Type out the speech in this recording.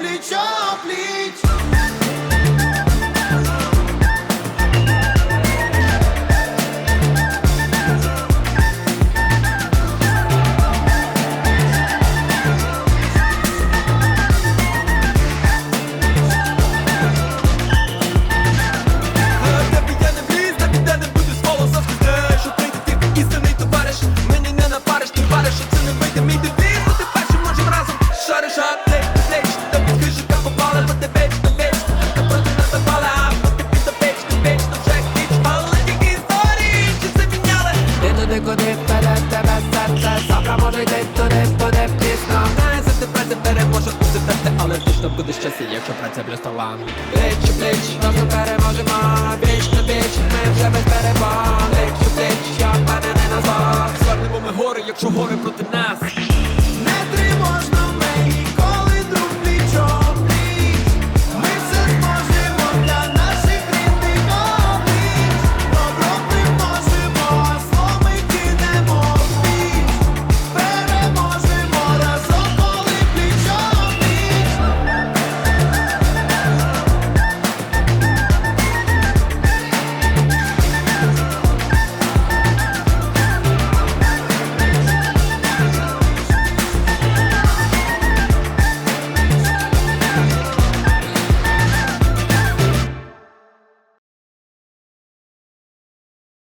пліч-о-пліч картопля сталами. Плечі, плечі, нас не переможемо, біч на біч, ми вже без перебан. Плечі, плечі, як мене не назвав. Звернемо ми гори, якщо гори проти